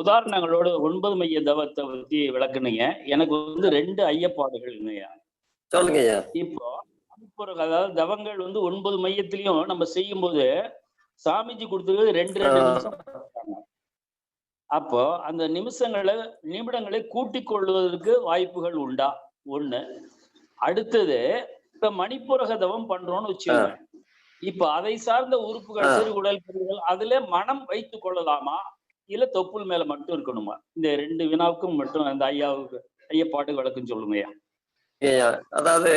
உதாரணங்களோட ஒன்பது மைய தவத்தை பத்தி விளக்குனீங்க. எனக்கு வந்து ரெண்டு ஐயப்பாடுகள்ங்கய்யா சொல்லுங்க ஐயா இப்போ அதாவது தவங்கள் வந்து ஒன்பது மையத்திலையும் நம்ம செய்யும்போது சாமிஜி கொடுத்தது ரெண்டு ரெண்டு. நிமிஷம். அப்போ அந்த நிமிஷங்களை நிமிடங்களை கூட்டிக் கொள்வதற்கு வாய்ப்புகள் உண்டா? ஒண்ணு. அடுத்தது இப்ப மணிப்புரக தவம் பண்றோம்னு வச்சுக்கோங்க. இப்ப அதை சார்ந்த உறுப்புகள். சிறுகுடல் பெருகுடல் அதுல மனம் வைத்துக் கொள்ளலாமா? இல்ல தொப்புள் மேல மட்டும் இருக்கணுமா? இந்த ரெண்டு வினாவுக்கும் மட்டும் அந்த ஐயாவுக்கு ஐயப்பாட்டு விளக்குன்னு சொல்லுங்கய்யா. ஐயா அதாவது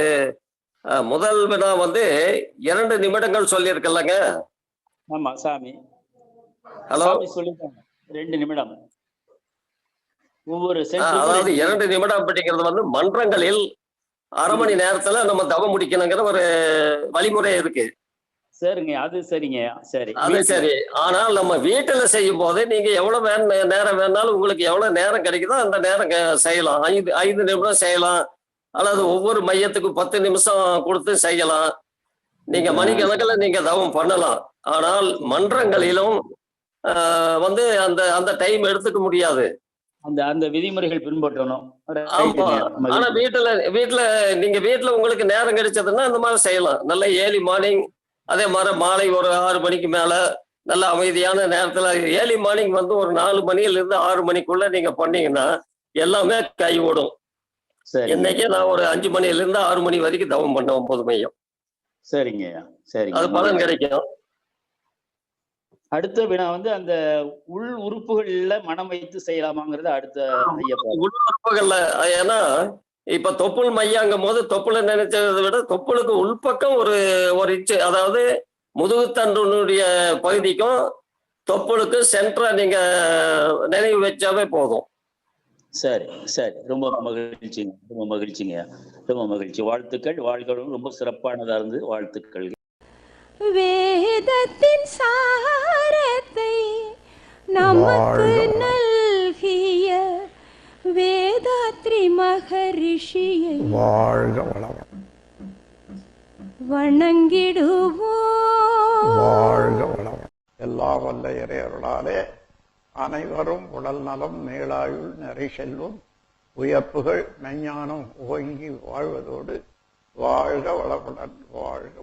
முதல் வினா வந்து இரண்டு நிமிடங்கள் சொல்லியிருக்கல்லங்க ஆமா சாமி. ஹலோ? சொல்லிட்டாங்க. ரெண்டு நிமிடம். ஒவ்வொரு அதாவது ரெண்டு இரண்டு நிமிடம் அப்படிங்கிறது வந்து மன்றங்களில் அரை மணி நேரத்துல நம்ம தவம் முடிக்கணுங்கிற ஒரு வழிமுறை இருக்கு. சரிங்க அது சரிங்க. சரி. அது சரி. ஆனால் நம்ம வீட்டுல செய்யும் போது நீங்க எவ்வளவு வே- நேரம் வேணாலும் உங்களுக்கு எவ்வளவு நேரம் கிடைக்குதோ அந்த நேரம் செய்யலாம். ஐந்து ஐந்து நிமிடம் செய்யலாம். அல்லது ஒவ்வொரு மையத்துக்கு பத்து நிமிஷம் கொடுத்து செய்யலாம். நீங்க மணிக்கணக்கில் நீங்க தவம் பண்ணலாம். ஆனால் மன்றங்களிலும் வந்து அந்த அந்த டைம் எடுத்துக்க முடியாது. அந்த அந்த விதிமுறைகள் பின்பற்றணும். ஆனா. வீட்டுல. வீட்டுல நீங்க வீட்டுல உங்களுக்கு நேரம் கிடைச்சதுன்னா இந்த மாதிரி செய்யலாம். நல்ல ஏர்லி மார்னிங் அதே மாதிரி மாலை ஒரு ஆறு மணிக்கு மேல நல்ல அமைதியான நேரத்துல ஏர்லி மார்னிங் வந்து ஒரு நாலு மணில இருந்து ஆறு மணிக்குள்ள நீங்க பண்ணீங்கன்னா எல்லாமே கைவிடும் சரி இன்னைக்கு நான் ஒரு அஞ்சு மணில இருந்து ஆறு மணி வரைக்கும் தவம் பண்ணேன் ஒன்பது மையம் சரிங்க சரிங்க. அது பலன் கிடைக்கும். அடுத்த வினா வந்து அந்த உள் உறுப்புகள்ல மனம் வைத்து செய்யலாமாங்கிறது அடுத்த ஐயப்பாடு. உள்பக்கங்கள்ல ஏன்னா இப்ப தொப்புள் மையாங்கும் போது தொப்புளை நினைச்சதை விட தொப்புளுக்கு உள்பக்கம் ஒரு ஒரு இன்ச்சு அதாவது முதுகுத்தண்டுனுடைய பகுதிக்கும் தொப்புளுக்கு சென்டரா நீங்க நினைவு வச்சாவே போதும். சரி சரி. ரொம்ப மகிழ்ச்சிங்க ரொம்ப மகிழ்ச்சிங்க ரொம்ப மகிழ்ச்சி. வாழ்த்துக்கள் வாழ்களும் ரொம்ப சிறப்பானதா இருந்து வாழ்த்துக்கள். வேதத்தின் சாரத்தை நமக்கு மகரிஷியை வாழ்க வளவன் வணங்கிடுவோம். வாழ்க வளவன் எல்லா வல்ல இறையருளாலே அனைவரும் உடல் நலம் நீளாயுள் நிறை செல்வம். உயர்ப்புகள் மெஞ்ஞானம் ஓங்கி வாழ்வதோடு வாழ்க வளமுடன் வாழ்க